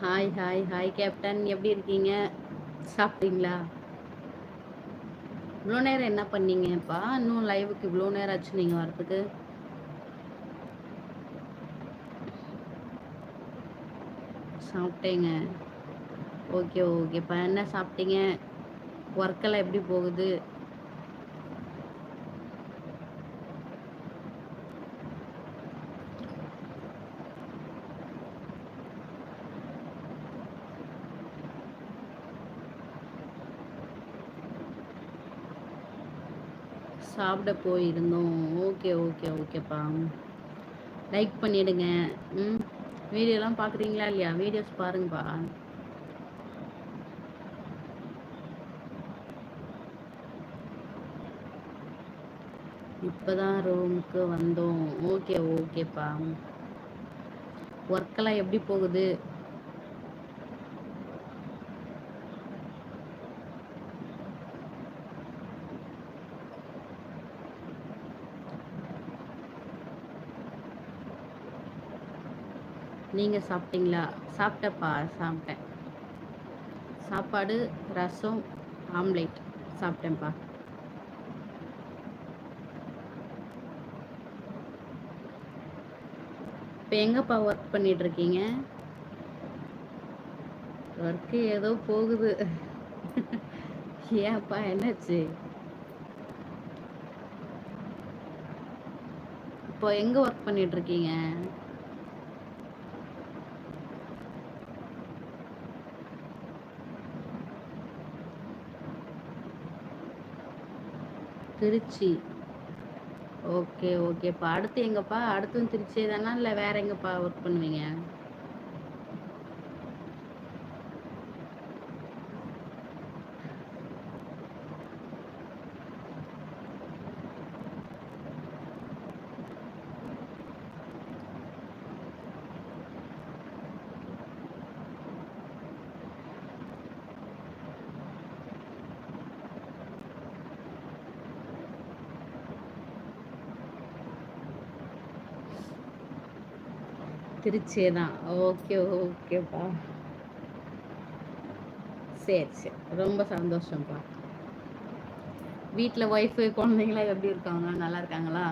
Hi hi hi captain எப்படி இருக்கீங்க? சாப்பிட்டீங்களா? இவ்வளோ நேரம் என்ன பண்ணீங்கப்பா? இன்னும் லைவுக்கு இவ்வளோ நேரம் ஆச்சு நீங்கள் வரதுக்கு சாப்பிட்டேங்க. ஓகே ஓகேப்பா என்ன சாப்பிட்டீங்க? ஒர்க்கெல்லாம் எப்படி போகுது? சாப்பிட போயிருந்தோம். ஓகே ஓகே ஓகேப்பா லைக் பண்ணிடுங்க. ம். வீடியோலாம் பார்க்குறீங்களா இல்லையா? வீடியோஸ் பாருங்கப்பா இப்போதான் ரூமுக்கு வந்தோம். ஓகே ஓகேப்பா ஒர்க்கெல்லாம் எப்படி போகுது? நீங்கள் சாப்பிட்டீங்களா? சாப்பிட்டப்பா சாப்பிட்டேன். சாப்பாடு ரசம் ஆம்லேட் சாப்பிட்டேன்ப்பா. இப்போ எங்கப்பா ஒர்க் பண்ணிட்டு இருக்கீங்க ஒர்க்கு ஏதோ போகுது. ஏன்ப்பா என்னாச்சு? இப்போ எங்க ஒர்க் பண்ணிட்டு திருச்சி. ஓகே ஓகேப்பா அடுத்து எங்கப்பா? அடுத்தும் திருச்சி தானா இல்லை வேற எங்கப்பா ஒர்க் பண்ணுவீங்க? திருச்சி தான் ஓகே ஓகேப்பா. சரி சரி. ரொம்ப சந்தோஷம்ப்பா. வீட்டில் ஒய்ஃபு குழந்தைங்களாம் எப்படி இருக்காங்க? நல்லா இருக்காங்களா?